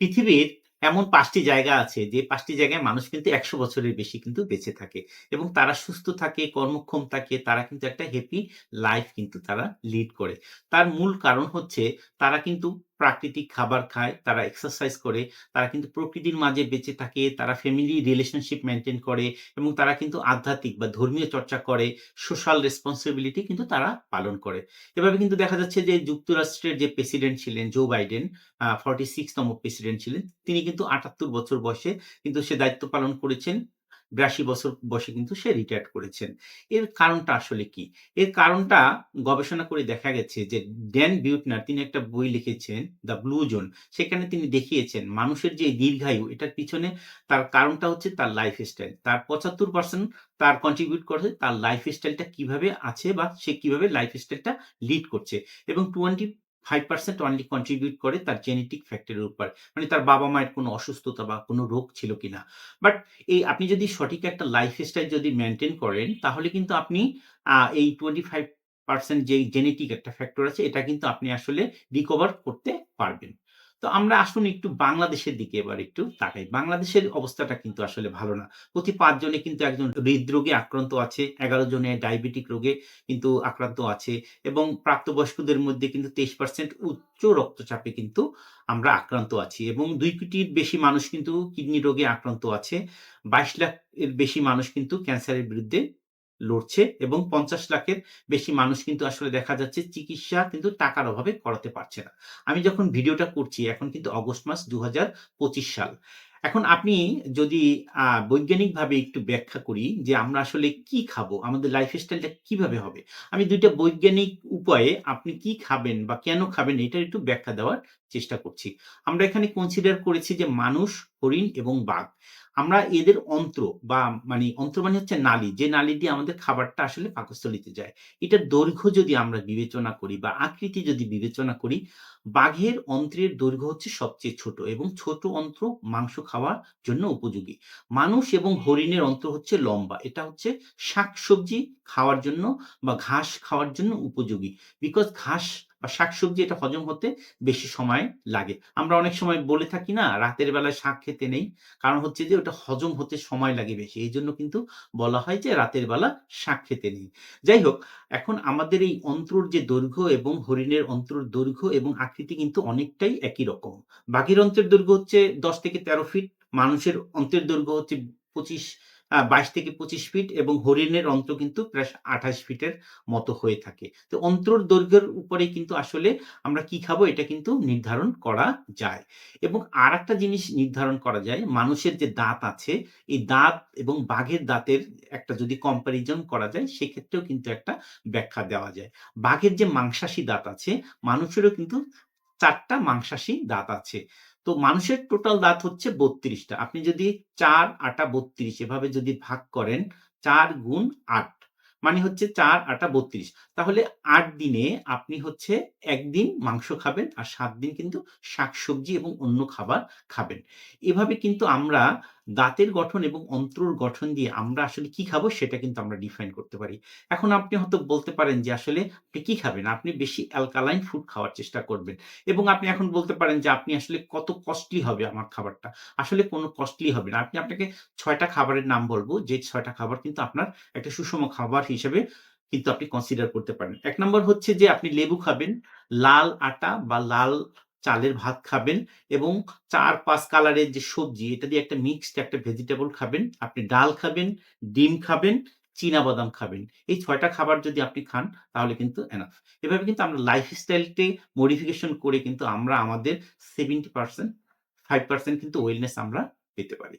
পৃথিবীর এমন পাঁচটি জায়গা আছে যে পাঁচটি জায়গায় মানুষ কিন্তু ১০০ বছরের বেশি কিন্তু বেঁচে থাকে এবং তারা সুস্থ থাকে, কর্মক্ষম থাকে, তারা কিন্তু একটা হ্যাপি লাইফ কিন্তু তারা লিড করে। তার মূল কারণ হচ্ছে তারা কিন্তু প্রাকৃতিক খাবার খায়, তারা এক্সারসাইজ করে, তারা কিন্তু প্রকৃতির মাঝে বেঁচে থাকে, তারা ফ্যামিলি রিলেশনশিপ মেইনটেইন করে এবং তারা কিন্তু আধ্যাত্মিক বা ধর্মীয় চর্চা করে, সোশ্যাল রেসপন্সিবিলিটি কিন্তু তারা পালন করে। এভাবে কিন্তু দেখা যাচ্ছে যে যুক্তরাষ্ট্রের যে প্রেসিডেন্ট ছিলেন জো বাইডেন আ 46 তম প্রেসিডেন্ট ছিলেন। তিনি কিন্তু ৭৮ বছর বয়সে কিন্তু সে দায়িত্ব পালন করেছেন। ৮২ বছর বয়সে কিন্তু সে রিটায়ার করেছেন। এর কারণটা আসলে কি? এর কারণটা গবেষণা করে দেখা গেছে যে ড্যান বিউটনার তিনি একটা বই লিখেছেন 'দ্য ব্লু জোন' সেখানে তিনি দেখিয়েছেন মানুষের যে দীর্ঘায়ু, এটার পিছনে তার কারণটা হচ্ছে তার লাইফ স্টাইল তার ৭৫% তার কন্ট্রিবিউট করে তার লাইফ স্টাইলটা কীভাবে আছে বা সে কীভাবে লাইফ স্টাইলটা লিড করছে এবং 25% অনলি কন্ট্রিবিউট করে তার জেনেটিক ফ্যাক্টরের উপর। মানে তার বাবা-মায়ের কোনো অসুস্থতা বা কোনো রোগ ছিল কিনা। বাট এই আপনি যদি সঠিক একটা লাইফস্টাইল যদি মেনটেন করেন, তাহলে কিন্তু আপনি এই টোয়েন্টি ফাইভ পার্সেন্ট যে জেনেটিক একটা ফ্যাক্টর আছে, এটা কিন্তু আপনি আসলে রিকভার করতে পারবেন। তো আমরা আসুন একটু বাংলাদেশের দিকে এবার একটু তাকাই। বাংলাদেশের অবস্থাটা কিন্তু আসলে ভালো না। প্রতি ৫ জনে কিন্তু একজন হৃদরোগে আক্রান্ত আছে, ১১ জনে ডায়াবেটিক রোগে কিন্তু আক্রান্ত আছে এবং প্রাপ্তবয়স্কদের মধ্যে কিন্তু ২৩% উচ্চ রক্তচাপে কিন্তু আমরা আক্রান্ত আছি এবং দুই কোটির বেশি মানুষ কিন্তু কিডনি রোগে আক্রান্ত আছে। ২২ লাখ এর বেশি মানুষ কিন্তু ক্যান্সারের বিরুদ্ধে লড়ছে এবং ৫০ লাখের বেশি মানুষ কিন্তু আসলে দেখা যাচ্ছে চিকিৎসা কিন্তু টাকার অভাবে করাতে পারছে না। আমি যখন ভিডিওটা করছি, এখন কিন্তু অগস্ট মাস দু হাজার পঁচিশ সাল। এখন আপনি যদি বৈজ্ঞানিকভাবে একটু ব্যাখ্যা করি যে আমরা আসলে কি খাব? আমাদের লাইফস্টাইলটা কীভাবে হবে? আমি দুইটা বৈজ্ঞানিক উপায়ে আপনি কি খাবেন বা কেন খাবেন এটার একটু ব্যাখ্যা দেওয়ার চেষ্টা করছি। আমরা এখানে কনসিডার করেছি যে মানুষ, হরিণ এবং বাঘ। আমরা এদের অন্ত্র বা মানে অন্ত্র মানে হচ্ছে নালী, যে নালী দিয়ে আমাদের খাবারটা আসলে পাকস্থলীতে যায়। এটার দৈর্ঘ্য যদি আমরা বিবেচনা করি বা আকৃতি যদি বিবেচনা করি, বাঘের অন্ত্রের দৈর্ঘ্য হচ্ছে সবচেয়ে ছোট এবং ছোট অন্ত্র মাংস খাওয়ার জন্য উপযোগী। মানুষ এবং হরিণের অন্তর হচ্ছে লম্বা। এটা হচ্ছে শাকসবজি খাওয়ার জন্য বা ঘাস খাওয়ার জন্য উপযোগী। বিকজ ঘাস বা শাকসবজি এটা হজম হতে বেশি সময় লাগে। আমরা অনেক সময় বলে থাকি না রাতের বেলায় শাক খেতে নেই। কারণ হচ্ছে যে ওটা হজম হতে সময় লাগে বেশি। এই জন্য কিন্তু বলা হয় যে রাতের বেলা শাক খেতে নেই। যাই হোক এখন আমাদের এই অন্ত্রর যে দৈর্ঘ্য এবং হরিণের অন্ত্রর দৈর্ঘ্য এবং আকৃতি কিন্তু অনেকটাই একই রকম। বাঘের অন্ত্রের দৈর্ঘ্য হচ্ছে ১০ থেকে ১৩ ফিট, মানুষের অন্ত্রের দৈর্ঘ্য হচ্ছে ২৫ ২২ থেকে ২৫ ফিট এবং হরিণের অন্ত্র কিন্তু প্রায় ২৮ ফিটের মতো হয়ে থাকে। তো অন্ত্রর দৈর্ঘ্যের উপরে কিন্তু আসলে আমরা কি খাব এটা কিন্তু নির্ধারণ করা যায়। এবং আরেকটা জিনিস নির্ধারণ করা যায় মানুষের যে দাঁত আছে, এই দাঁত এবং বাঘের দাঁতের একটা যদি কম্পারিজন করা যায় সেক্ষেত্রেও কিন্তু একটা ব্যাখ্যা দেওয়া যায়। বাঘের যে মাংসাশী দাঁত আছে, মানুষেরও কিন্তু ৪ টা মাংসাশী দাঁত আছে। তো মানুষের টোটাল দাঁত হচ্ছে বত্রিশটা আপনি যদি ৪, ৮ ৩২ এভাবে যদি ভাগ করেন চার গুণ আট মানে হচ্ছে ৪, ৮ ৩২ তাহলে আট দিনে আপনি হচ্ছে একদিন মাংস খাবেন আর সাত দিন কিন্তু শাকসবজি এবং অন্য খাবার খাবেন। এভাবে কিন্তু আমরা দাঁতের গঠন এবং অন্ত্রর গঠন দিয়ে আমরা আসলে কি খাব সেটা কিন্তু আমরা ডিফাইন করতে পারি। এখন আপনি হয়তো বলতে পারেন যে আসলে আপনি কি খাবেন? আপনি বেশি অ্যালকালাইন ফুড খাওয়ার চেষ্টা করবেন এবং আপনি এখন বলতে পারেন যে আপনি আসলে কত কস্টলি হবে আমার খাবারটা। আসলে কোনো কস্টলি হবে না। আপনি আপনাকে ছয়টা খাবারের নাম বলব যে ছয়টা খাবার কিন্তু আপনার একটা সুষম খাবার হিসেবে কিন্তু আপনি কনসিডার করতে পারেন। এক নম্বর হচ্ছে যে আপনি লেবু খাবেন, লাল আটা বা লাল চালের ভাত খাবেন এবং ৪-৫ কালারের যে সবজি এটা দিয়ে একটা মিক্সড একটা ভেজিটেবল খাবেন। আপনি ডাল খাবেন, ডিম খাবেন, চিনাবাদাম খাবেন। এই ছয়টা খাবার যদি আপনি খান তাহলে কিন্তু এনাফ। এভাবে কিন্তু আমরা লাইফস্টাইলকে মডিফিকেশন করে কিন্তু আমরা আমাদের 70% 5% কিন্তু ওয়েলনেস আমরা পেতে পারি।